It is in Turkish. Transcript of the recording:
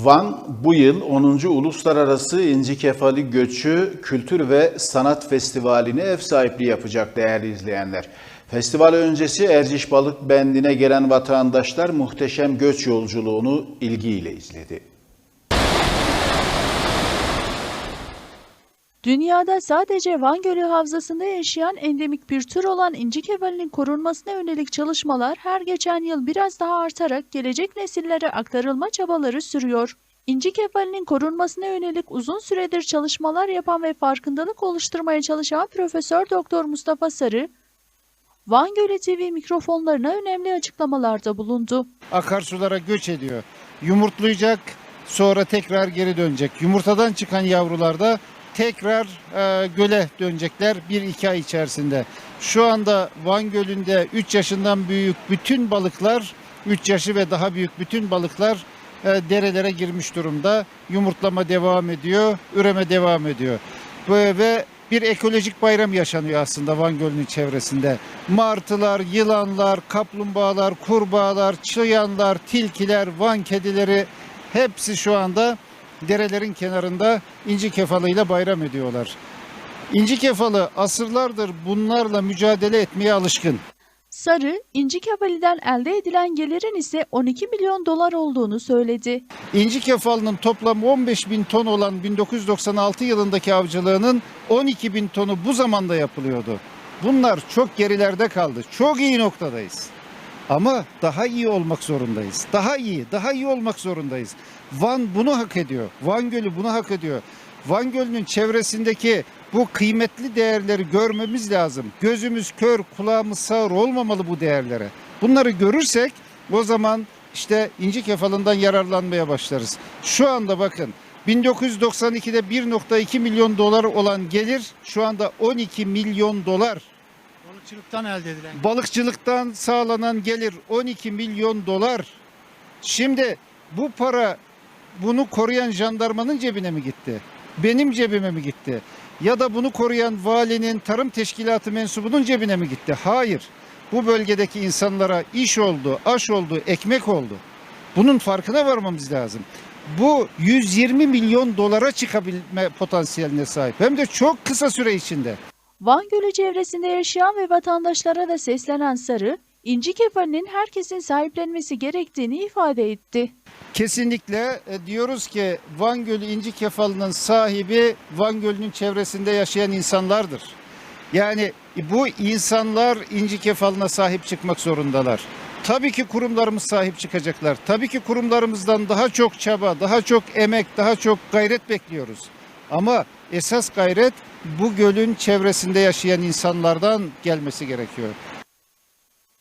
Van bu yıl 10. Uluslararası İnci Kefali Göçü Kültür ve Sanat Festivali'ne ev sahipliği yapacak değerli izleyenler. Festival öncesi Erciş Balık Bendi'ne gelen vatandaşlar muhteşem göç yolculuğunu ilgiyle izledi. Dünyada sadece Van Gölü Havzası'nda yaşayan endemik bir tür olan inci kefalinin korunmasına yönelik çalışmalar her geçen yıl biraz daha artarak gelecek nesillere aktarılma çabaları sürüyor. İnci kefalinin korunmasına yönelik uzun süredir çalışmalar yapan ve farkındalık oluşturmaya çalışan Profesör Doktor Mustafa Sarı, Van Gölü TV mikrofonlarına önemli açıklamalarda bulundu. akarsulara göç ediyor. Yumurtlayacak, sonra tekrar geri dönecek. Yumurtadan çıkan yavrular da tekrar e, göle dönecekler bir iki ay içerisinde. Şu anda Van Gölü'nde 3 yaşından büyük bütün balıklar, 3 yaşı ve daha büyük bütün balıklar e, derelere girmiş durumda. Yumurtlama devam ediyor, üreme devam ediyor. Ve, ve bir ekolojik bayram yaşanıyor aslında Van Gölü'nün çevresinde. Martılar, yılanlar, kaplumbağalar, kurbağalar, çıyanlar, tilkiler, Van kedileri hepsi şu anda derelerin kenarında inci kefalıyla bayram ediyorlar. İnci kefalı asırlardır bunlarla mücadele etmeye alışkın. Sarı, inci kefaliden elde edilen gelirin ise 12 milyon dolar olduğunu söyledi. İnci kefalının toplam 15 bin ton olan 1996 yılındaki avcılığının 12 bin tonu bu zamanda yapılıyordu. Bunlar çok gerilerde kaldı. Çok iyi noktadayız. Ama daha iyi olmak zorundayız. Daha iyi, daha iyi olmak zorundayız. Van bunu hak ediyor. Van Gölü bunu hak ediyor. Van Gölü'nün çevresindeki bu kıymetli değerleri görmemiz lazım. Gözümüz kör, kulağımız sağır olmamalı bu değerlere. Bunları görürsek o zaman işte inci kefalından yararlanmaya başlarız. Şu anda bakın 1992'de 1.2 milyon dolar olan gelir şu anda 12 milyon dolar. Balıkçılıktan elde edilen. Balıkçılıktan sağlanan gelir 12 milyon dolar. Şimdi bu para bunu koruyan jandarmanın cebine mi gitti? Benim cebime mi gitti? Ya da bunu koruyan valinin tarım teşkilatı mensubunun cebine mi gitti? Hayır. Bu bölgedeki insanlara iş oldu, aş oldu, ekmek oldu. Bunun farkına varmamız lazım. Bu 120 milyon dolara çıkabilme potansiyeline sahip. Hem de çok kısa süre içinde. Van Gölü çevresinde yaşayan ve vatandaşlara da seslenen Sarı, inci kefalinin herkesin sahiplenmesi gerektiğini ifade etti. Kesinlikle e, diyoruz ki Van Gölü İnci Kefalı'nın sahibi Van Gölü'nün çevresinde yaşayan insanlardır. Yani bu insanlar İnci Kefalı'na sahip çıkmak zorundalar. Tabii ki kurumlarımız sahip çıkacaklar. Tabii ki kurumlarımızdan daha çok çaba, daha çok emek, daha çok gayret bekliyoruz. Ama esas gayret bu gölün çevresinde yaşayan insanlardan gelmesi gerekiyor.